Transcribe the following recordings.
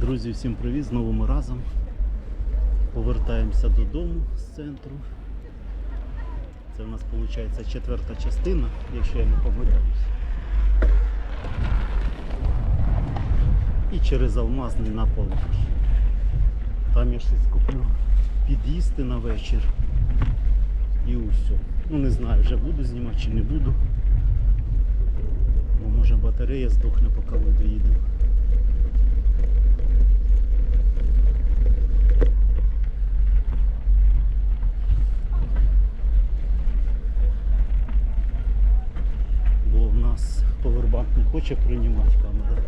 Друзі, всім привіт! Знову ми разом. Повертаємося додому з центру. Це в нас виходить четверта частина, якщо я не помиляюсь. І через алмазний на Павлович. Там я щось куплю під'їсти на вечір. І усе. Ну не знаю, вже буду знімати чи не буду. Бо може батарея здохне, поки ми доїдемо. Хоче приймати камеру.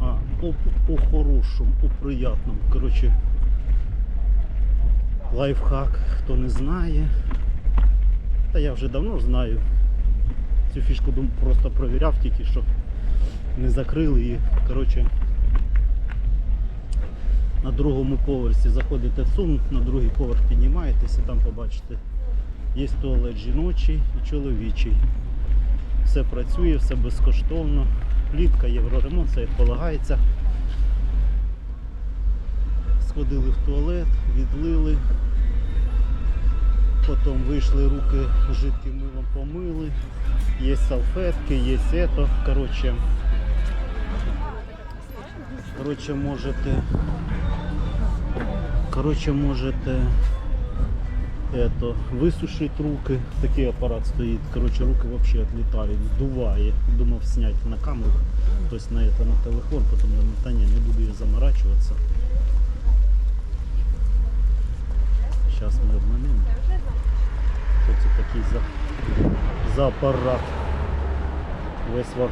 А, по, по хорошому, по приятному. Коротше, лайфхак, хто не знає. Та я вже давно знаю. Цю фішку просто провіряв тільки що не закрили і коротше на другому поверсі заходите в сум, на другий поверх піднімаєтесь і там побачите. Є туалет жіночий і чоловічий. Все працює, все безкоштовно. Плітка, євроремонт, все як полагається. Сходили в туалет, відлили, потім вийшли руки жидким милом помили, є салфетки, є сето. Коротше, коротше можете Коротше, можете это, висушити руки. Такий апарат стоїть. Коротше, руки взагалі відлітають, здуває. Думав зняти на камеру, тобто на, это, на телефон, потім думаю, та не буду я заморачуватися. Зараз ми обманемо. Що це такий за, за апарат весь в.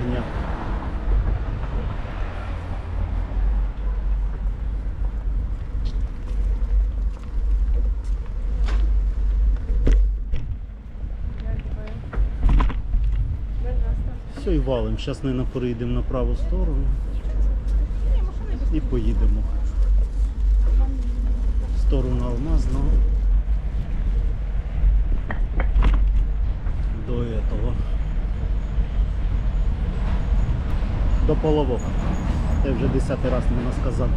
Все, і валим. Зараз, мабуть, перейдемо на праву сторону і поїдемо. В сторону Алмазного. До этого. До полового. Я вже десятий раз не сказав.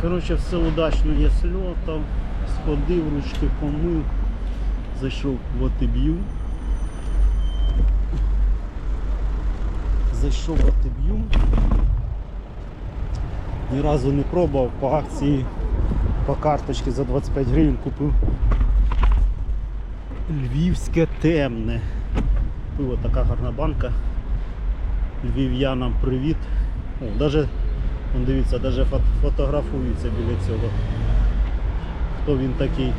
Коротше, все удачно я сльотав, сходив, ручки помив, зайшов в отиб'ю. Зайшов в отиб'ю. Ні разу не пробував по акції по карточці за 25 гривень купив львівське темне. Пиво така гарна банка. Львів'янам привіт. О, даже, вон дивіться, фот- фотографується біля цього. Хто він такий?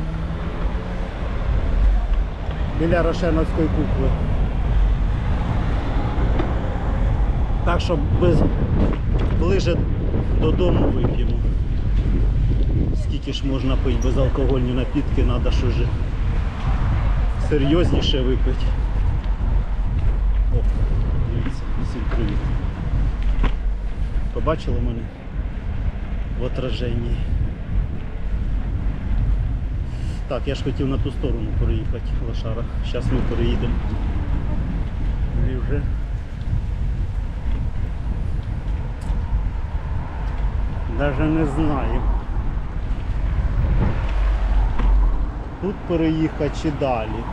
Біля Рошеновської кукли. Так що без, ближе додому вип'ємо. Скільки ж можна пити безалкогольні напітки, треба що ж серйозніше випити. О, дивіться, всім привіт. Побачили мене в отраженні. Так, я ж хотів на ту сторону переїхати, лошара. Зараз ми переїдемо. І вже. Даже не знаю. Тут переїхати чи далі.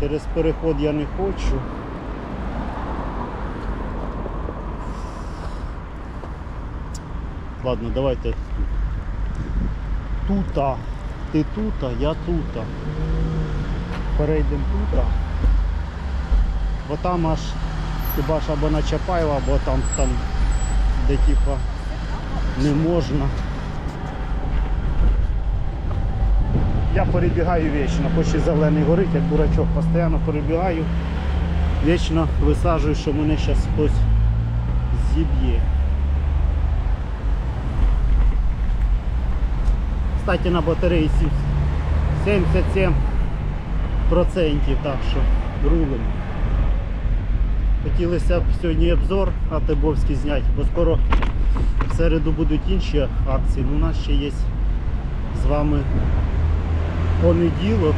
Через переход я не хочу. Ладно, давайте. Тута. Ти тута, я тута. Перейдемо тута. Бо там аж хіба ж або на Чапаєва, або там, там де типа не можна. Я перебігаю вічно, хоч і зелений горить, як дурачок, постійно перебігаю, вічно висаджую, що мене зараз хтось зіб'є. Кстати, на батареї 77%, так що рулим. Хотілося б сьогодні обзор Атебовський зняти, бо скоро в середу будуть інші акції. Ну, у нас ще є з вами понеділок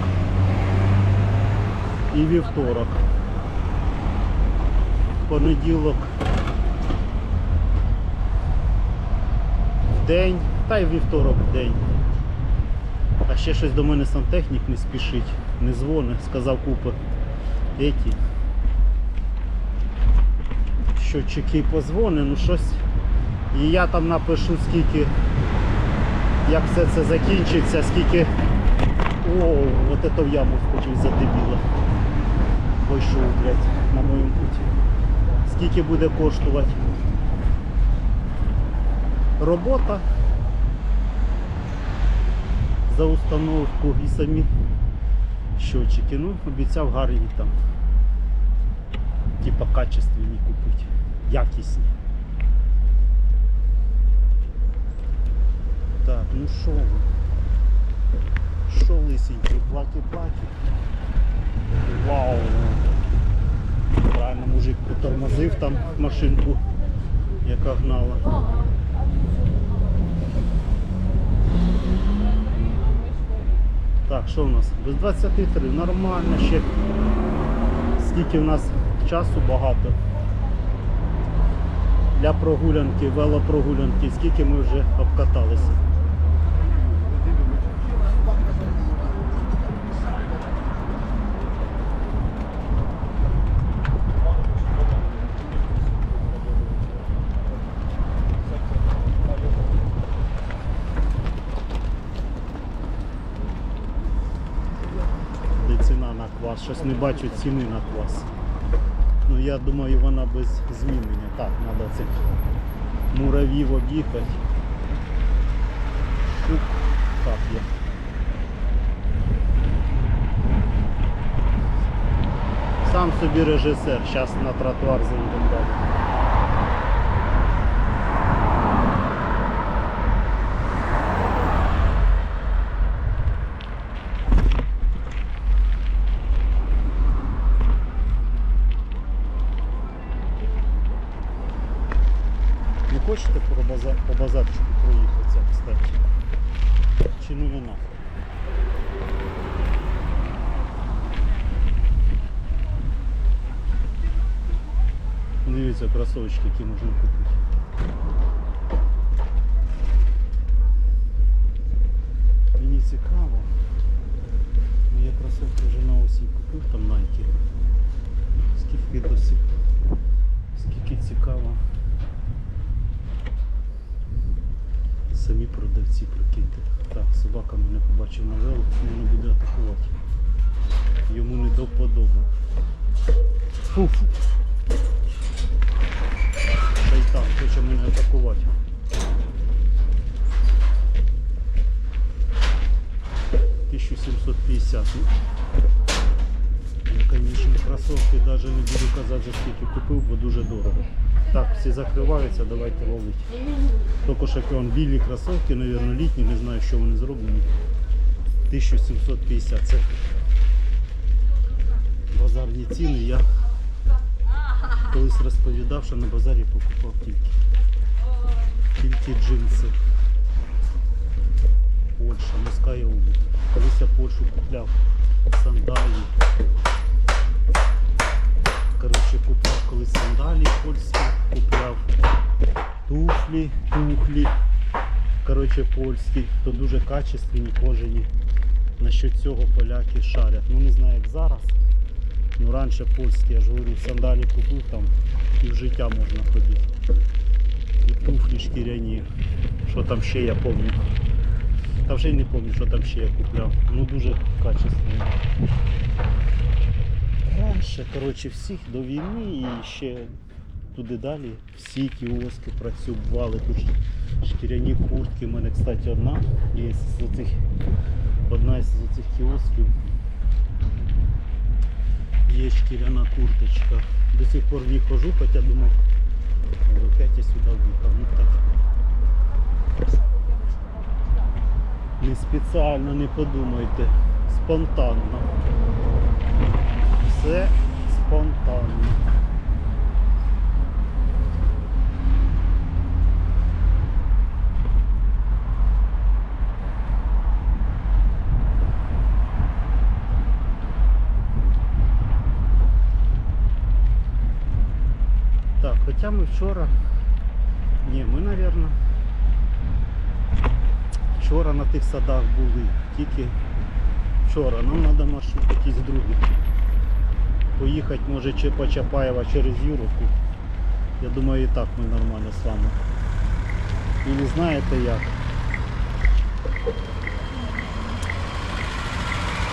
і вівторок. Понеділок в день, та й вівторок в день. А ще щось до мене сантехнік не спішить, не дзвонить, сказав купи еті. Щотчики позвони, ну щось. І я там напишу скільки, як все це закінчиться, скільки. О, от это в яму вскочив за дебіла. Вийшов, блядь, на моєму путі. Скільки буде коштувати? Робота за установку і самі щотчики. Ну, обіцяв гарні там. Типа качественні купити. Якісні. Так, ну що ви? Що лисенький, платі-платі. Вау! Правильно, мужик потормозив там машинку, яка гнала. Так, що в нас? Без 23, нормально ще. Скільки в нас часу багато для прогулянки, велопрогулянки, скільки ми вже обкаталися. Де ціна на квас? Щось не бачу ціни на квас. Ну я думаю вона без змінення. Так, треба цих муравів об'їхати. Так, є. Сам собі режисер, зараз на тротуар зайдемо далі. Дивіться, кросовочки, які можна купити. Мені цікаво. Ну, Я кросовки вже на осінь купив там Nike. Скільки досі? Скільки цікаво. Самі продавці прикиньте. Так, собака мене побачив на вело, мене буде атакувати. Йому не до вподоби. Фу, Шайтан хоче мене атакувати. Тисячу сімсот. Ну, звісно, кросовки навіть не буду казати, за скільки купив, бо дуже дорого. Так, всі закриваються, давайте ловити. Тільки що вон білі кросовки, мабуть, літні, не знаю, що вони зроблені. 1750 це базарні ціни. Я колись розповідав, що на базарі покупав тільки, тільки джинси. Польща, морська обувь. Колись я Польщу купляв сандалі. Коротше, купляв колись сандалі польські, купляв туфлі, тухлі. Коротше, польські, то дуже качественні, кожені. Насчет цього поляки шарять. Ну не знаю як зараз. Ну раніше польські, я ж говорю, сандалі купив там і в життя можна ходити. І туфлі шкіряні. Що там ще я пам'ятаю. Та вже й не пам'ятаю, що там ще я купляв. Ну дуже качественно. Раніше, коротше, всіх до війни і ще туди далі всі кіоски працювали. Тут шкіряні куртки. У мене, кстати, одна є з цих, одна з цих кіосків. Є шкіряна курточка. До сих пор в ній хожу, хоча думав, опять я сюди в'їхав. Ну так. Не спеціально, не подумайте. Спонтанно. Все спонтанно. Хоча ми вчора. Ні, ми, мабуть, вчора на тих садах були. Тільки вчора. Нам треба маршрут якийсь другий. Поїхати може чи по Чапаєва через Юровку. Я думаю і так ми нормально з вами. І не знаєте як.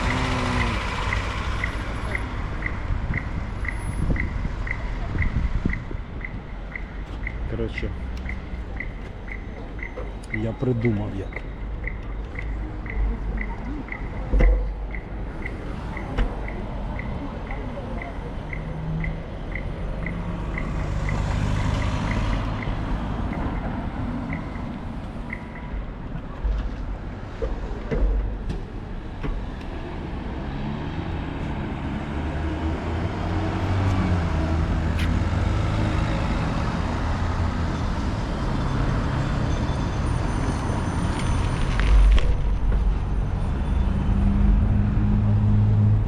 М, Коротше, я придумав як.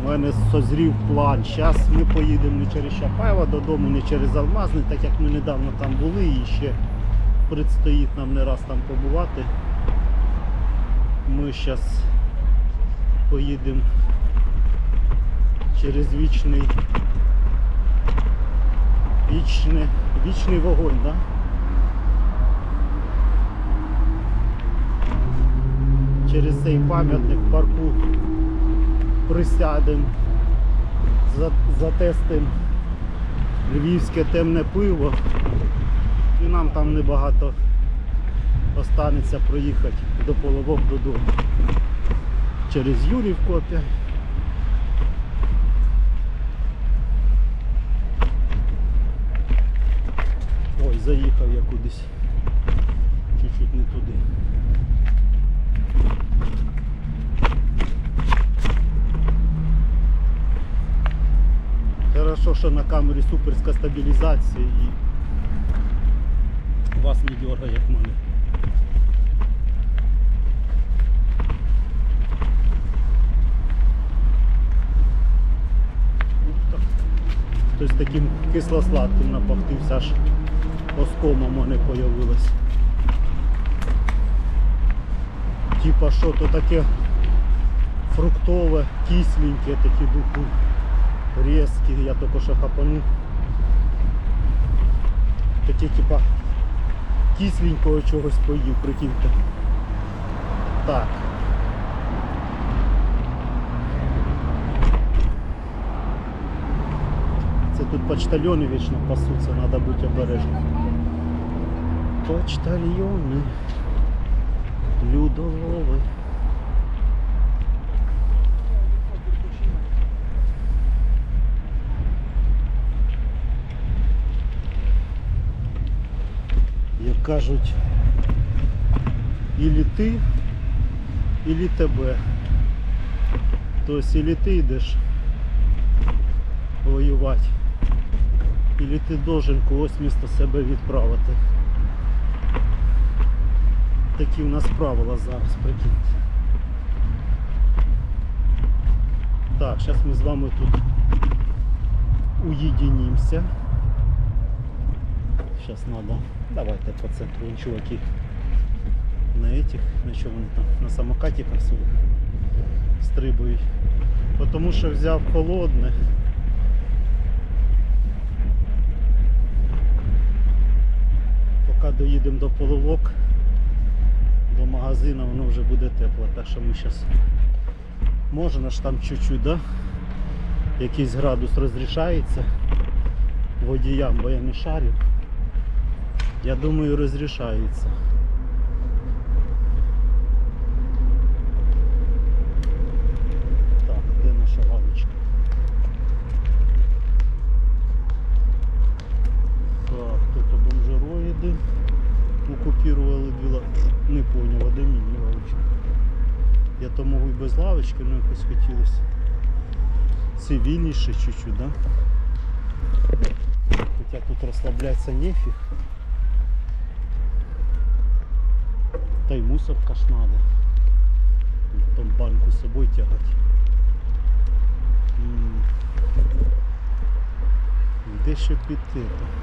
У мене созрів план. Зараз ми поїдемо не через Чапаєва додому, не через Алмазний, так як ми недавно там були і ще предстоїть нам не раз там побувати. Ми зараз поїдемо через вічний вічний, вічний вогонь, да? Через цей пам'ятник в парку присядемо, затестимо львівське темне пиво. І нам там небагато останеться проїхати до половок додому. Через Юрівку опять. Ой, заїхав я кудись. Чуть-чуть не туди. Хорошо, що на камері суперська стабілізація і вас не дергає, як мене. Хтось таким кисло-сладким напахтився, аж оскома в мене появилось. Типа що то таке фруктове, кисленьке, такі духи резкі, я тільки що хапанув. Таке типа кисленького чогось поїв, прикиньте. Так. Це тут почтальони вічно пасуться, треба бути обережним. Почтальйони, людолови. Як кажуть, ілі ти, ілі тебе. Тобто ілі ти йдеш воювати, ілі ти должен когось місто себе відправити. Такі у нас правила зараз, прикиньте. Так, зараз ми з вами тут уєдинімося. Сейчас надо. Давайте по центру, вон чуваки. На этих, на чому вони там, на самокаті красиво стрибають. Потому що взяв холодне. Поки доїдемо до половок, до магазину, воно вже буде тепло. Так що ми зараз можна ж там чуть-чуть, да? Якийсь градус розрішається водіям, бо я не шарю. Я думаю, розрішається. Так, де наша лавочка? Так, тут бомжероїди окупірували дві лавочки. Не поняв, а де міні лавочка? Я то можу і без лавочки, але якось хотілося. Цивільніше чуть-чуть, да? Хоча тут розслаблятися нефіг. Й мусорка ж надо. Потім банку з собою тягати. Де ще піти? то?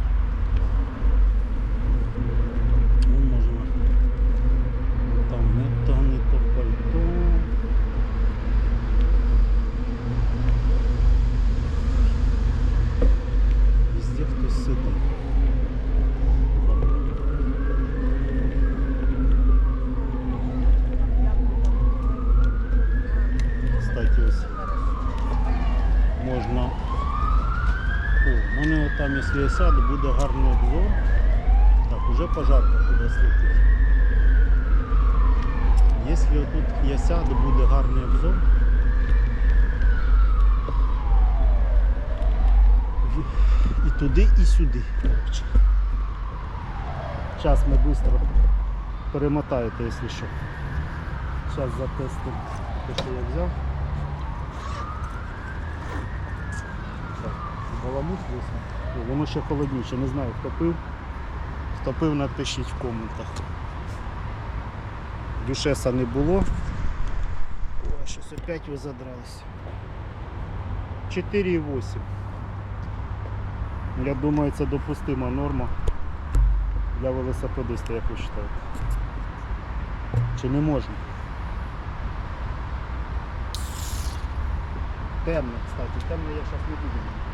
там, якщо я сяду, буде гарний обзор. Так, уже пожарка кудись летить. Якщо тут я сяду, буде гарний обзор. І туди, і сюди. Зараз ми швидко перемотаєте, якщо що. Зараз затестимо те, що я взяв. Так, баламут висне. О, Воно ще холодніше, не знаю, хто пив. Хто пив, напишіть в коментах. Дюшеса не було. О, щось опять ви задрались. 4,8. Я думаю, це допустима норма для велосипедиста, як ви вважаєте. Чи не можна? Темно, кстати, темне я зараз не буду.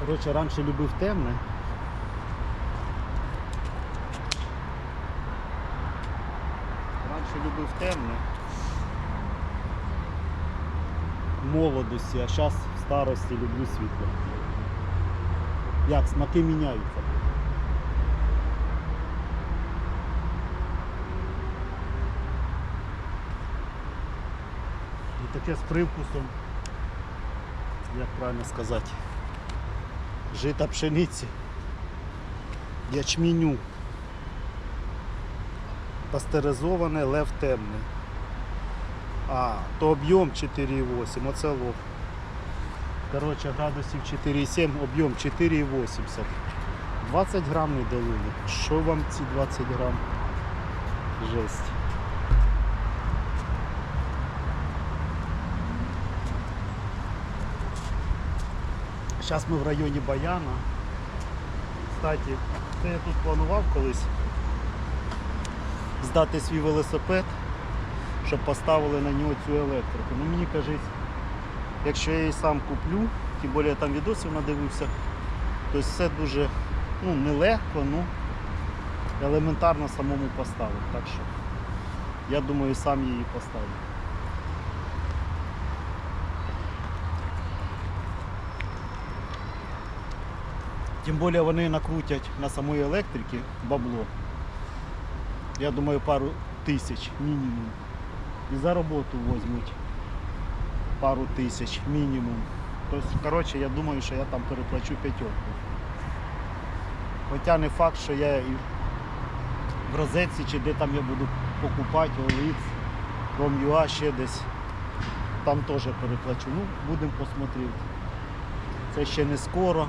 Коротше, раніше любив темне. Раніше любив темне. Молодості, а зараз в старості люблю світло. Як смаки міняються. І таке з привкусом, як правильно сказати, жита пшениці, ячменю, пастеризоване лев темний. А, то об'єм 4,8, оце лов. Коротше, градусів 4,7, об'єм 4,80. 20 грам не дали. Що вам ці 20 грам? Жесть. Зараз ми в районі Баяна. Кстати, це я тут планував колись здати свій велосипед, щоб поставили на нього цю електрику. Ну мені кажуть, якщо я її сам куплю, тим більше я там відосів надивився, то все дуже ну, нелегко, ну елементарно самому поставити. Так що я думаю сам її поставлю. Тим більше вони накрутять на самої електрики бабло. Я думаю, пару тисяч мінімум. І за роботу візьмуть пару тисяч мінімум. Тобто, коротше, я думаю, що я там переплачу п'ятерку. Хоча не факт, що я і в розетці чи де там я буду покупати OLX, Prom.ua ще десь. Там теж переплачу. Ну, будемо посмотрити. Це ще не скоро.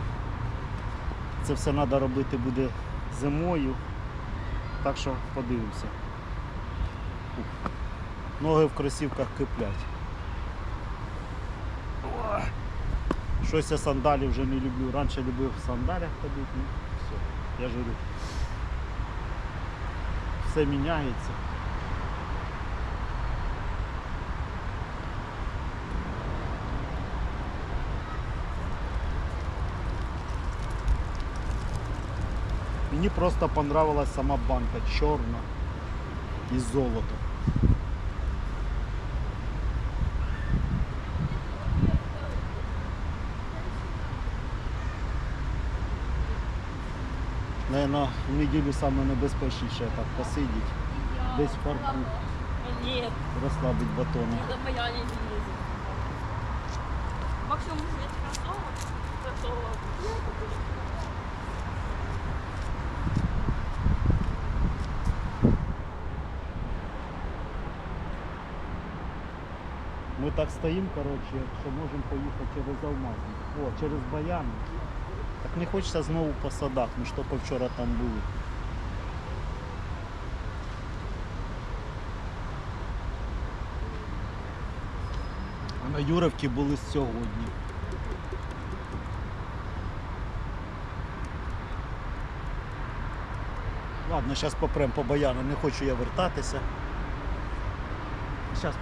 Це все треба робити буде зимою. Так що подивимося. Ноги в кросівках киплять. Щось я сандалі вже не люблю. Раніше любив в сандалях ходити. Ну, все, я журю. Все міняється. Мені просто понравилась сама банка чорна із золотом. Наверно, в неділю саме небезпечніше так посидіть, десь в парку Нет, розслабить батони. это моя не лезет. Максимум взять кроссовок, кроссовок. Ми так стоїмо, коротше, що можемо поїхати через Алмазник. О, через Баян. Так не хочеться знову по садах, ж тільки вчора там були. А на Юрівці були сьогодні. Ладно, зараз попрем по баяну, не хочу я вертатися. Зараз